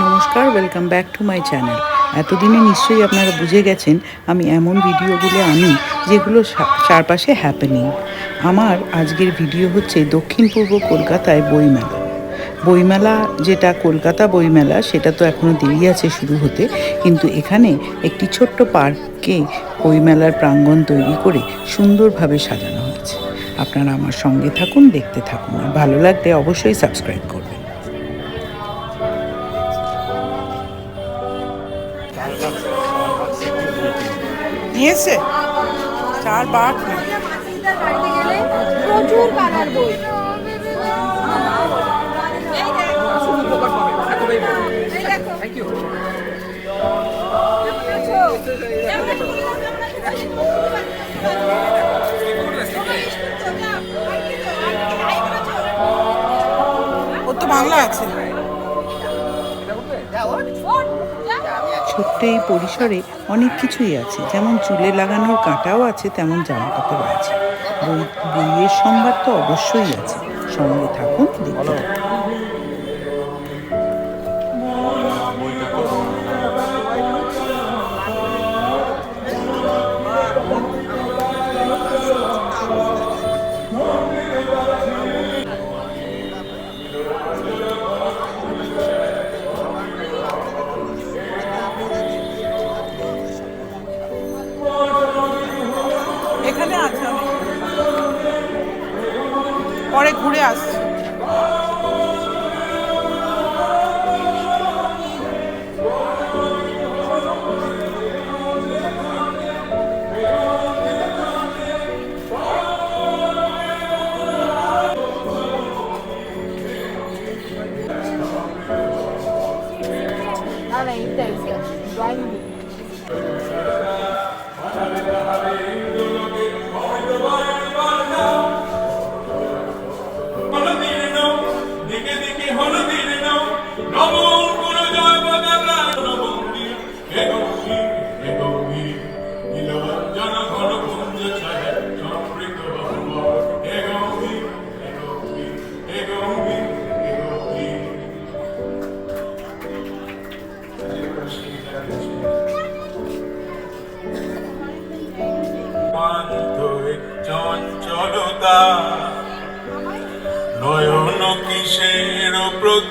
নমস্কার welcome back to my channel এতদিনে নিশ্চয়ই আপনারা বুঝে গেছেন আমি এমন ভিডিওগুলো আনি যেগুলো চারপাশে হ্যাপেনিং আমার আজকের ভিডিও হচ্ছে দক্ষিণ পূর্ব কলকাতায় বইমেলা। বইমেলা যেটা কলকাতা বইমেলা, সেটা তো এখনও দেরি আছে শুরু হতে, কিন্তু এখানে একটি ছোট্ট পার্কে বইমেলার প্রাঙ্গণ তৈরি করে সুন্দরভাবে সাজানো হয়েছে। আপনারা আমার সঙ্গে থাকুন, দেখতে থাকুন। ভালো লাগলে অবশ্যই সাবস্ক্রাইব করবেন নিয়েছে চার বাঘ প্রচুর কালার বই ওর তো বাংলা আছে। ছোট্ট এই পরিসরে অনেক কিছুই আছে। যেমন চুলে লাগানোর কাঁটাও আছে, তেমন জামা কাপড় আছে। বই বইয়ের সম্ভার তো অবশ্যই আছে। সঙ্গে থাকুন, দেখতে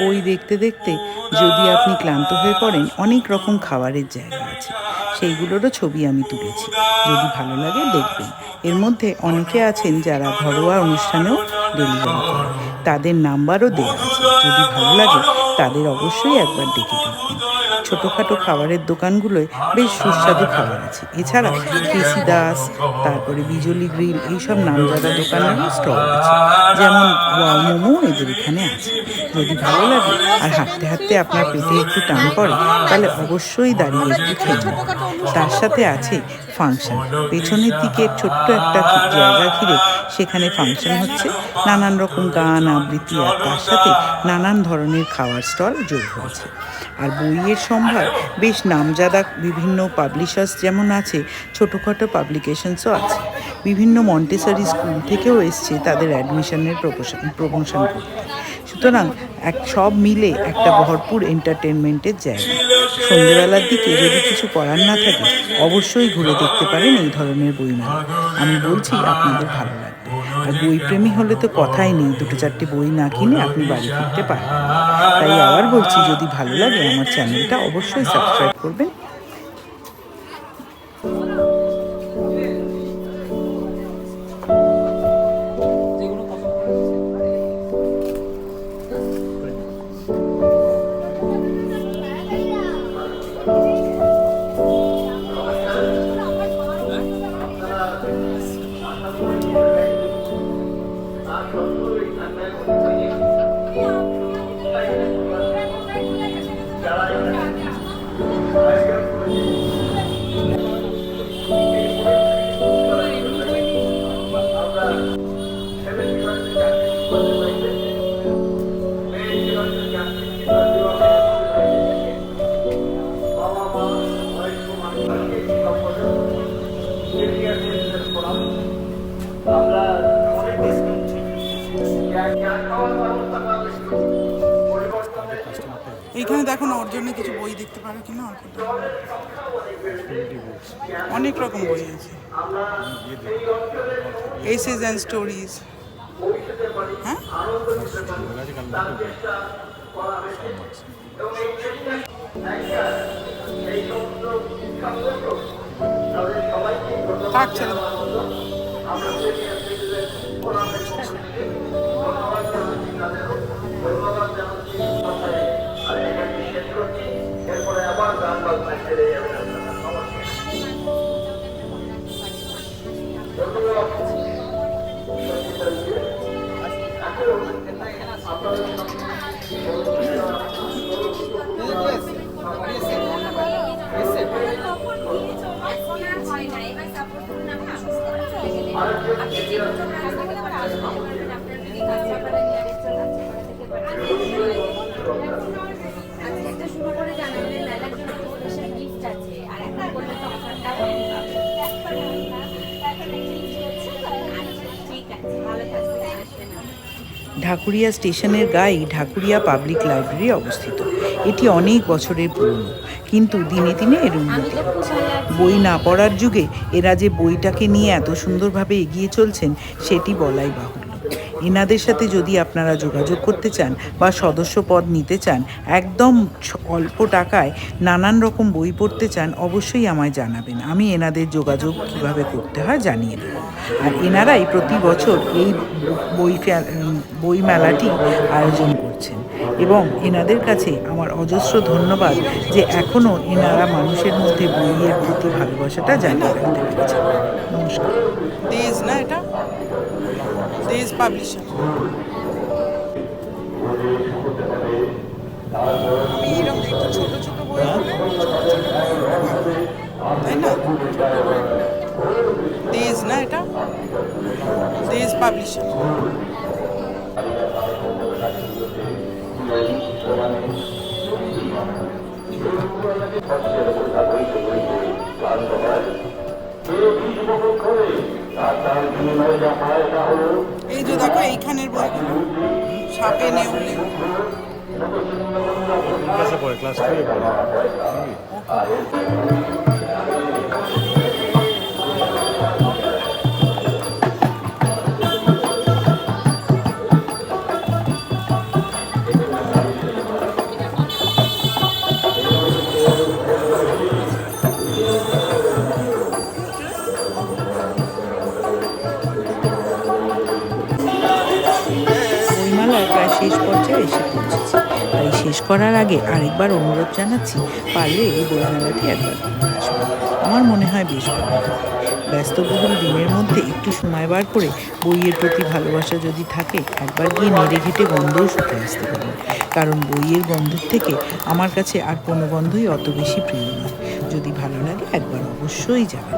বই দেখতে দেখতে যদি আপনি ক্লান্ত হয়ে পড়েন, অনেক রকম খাবারের জায়গা আছে। সেইগুলোরও ছবি আমি তুলেছি। যদি ভালো লাগে দেখবেন। এর মধ্যে অনেকে আছেন যারা ঘরোয়া অনুষ্ঠানেও ডেলিভারি করেন। তাদের নাম্বারও দেওয়া আছে। যদি ভালো লাগে, তাদের অবশ্যই একবার ডেকে দেখবেন। ছোটোখাটো খাবারের দোকানগুলোয় বেশ সুস্বাদু খাবার আছে। এছাড়া কেসি দাস, তারপরে বিজলি গ্রিল, এইসব নামজাদা দোকানেরও স্টল আছে। যেমন মোমো এদের এখানে আছে। যদি ভালো লাগে আর হাঁটতে হাঁটতে আপনার পেটে একটু টান পড়ে, তাহলে অবশ্যই দাঁড়িয়ে একটু খেয়ে তার সাথে আছে ফাংশন। পেছনের দিকে ছোট্ট একটা জায়গা ঘিরে সেখানে ফাংশন হচ্ছে। নানান রকম গান, আবৃত্তি আর তার সাথে নানান ধরনের খাওয়ার স্টল যোগ হয়েছে। আর বইয়ের সম্ভার বেশ নামজাদা বিভিন্ন পাবলিশার্স যেমন আছে, ছোটোখাটো পাবলিকেশনসও আছে। বিভিন্ন মন্টেসারি স্কুল থেকেও এসছে তাদের অ্যাডমিশনের প্রমোশন প্রমোশন করতে। সুতরাং এক, সব মিলে একটা ভরপুর এন্টারটেনমেন্টের জায়গা। সন্ধ্যেবেলার দিকে যদি কিছু করার না থাকে, অবশ্যই ঘুরে দেখতে পারেন এই ধরনের বইমেলা। আমি বলছি আপনাদের ভালো লাগবে। আর বই প্রেমী হলে তো কথাই নেই। দুটো চারটে বই না কিনে আপনি বাড়ি ফিরতে পারেন। তাই আবার বলছি, যদি ভালো লাগে আমার চ্যানেলটা অবশ্যই সাবস্ক্রাইব করবেন। এইখানে দেখো না, ওর জন্য কিছু বই দেখতে পারো কিনা অল্পটা অনেক রকম বই আছে। এসেস অ্যান্ড স্টোরিজ হ্যাঁ? থাক ছেড়ে হয় না এবার সাপোজ করুন আপনি সুস্থ হয়ে চলে গেলেন আপনি যে কোনো রাস্তা গেলে আবার আসতে পারবেন আপনার যদি কাছাপাড়া নিয়ারেস্ট কাছাপাড়া থেকে পাঠান ঢাকুরিয়া স্টেশনের গায়ে ঢাকুরিয়া পাবলিক লাইব্রেরি অবস্থিত। এটি অনেক বছরের পুরনো, কিন্তু দিনে দিনে এর উন্নতি বই না পড়ার যুগে এরা যে বইটাকে নিয়ে এত সুন্দরভাবে এগিয়ে চলছেন, সেটি বলাই বাহুল্য। এনাদের সাথে যদি আপনারা যোগাযোগ করতে চান বা সদস্য পদ নিতে চান, একদম অল্প টাকায় নানান রকম বই পড়তে চান, অবশ্যই আমায় জানাবেন। আমি এনাদের যোগাযোগ কীভাবে করতে হয় জানিয়ে দেব। আর এনারাই প্রতি বছর এই বই বই মেলাটি আয়োজন করছেন। এবং এনাদের কাছে আমার অজস্র ধন্যবাদ যে এখনও এনারা মানুষের মধ্যে বইয়ের প্রতি ভালোবাসাটা জানিয়ে রাখতে পেরেছেন। নমস্কার। না এটা? দেশ পাবলিশার আমি এরকম একটু ছোট ছোট বই হলে ছোট ছোট তাই না দেশ না এটা দেশ পাবলিশার এই যে দেখো এইখানের বইগুলো সাপে নেউলে। ক্লাসে পড়ে ক্লাস পড়ে। শেষ করার আগে আরেকবার অনুরোধ জানাচ্ছি, পারলে এই বইমেলাটি একবার আমার মনে হয় বেশ। ব্যস্তবহুল দিনের মধ্যে একটু সময় বার করে বইয়ের প্রতি ভালোবাসা যদি থাকে, একবার গিয়ে নেড়ে ঘেটে গন্ধও শুকে আসতে পারেন কারণ বইয়ের গন্ধের থেকে আমার কাছে আর কোনো গন্ধই অত বেশি প্রিয় নয়। যদি ভালো লাগে একবার অবশ্যই যাবেন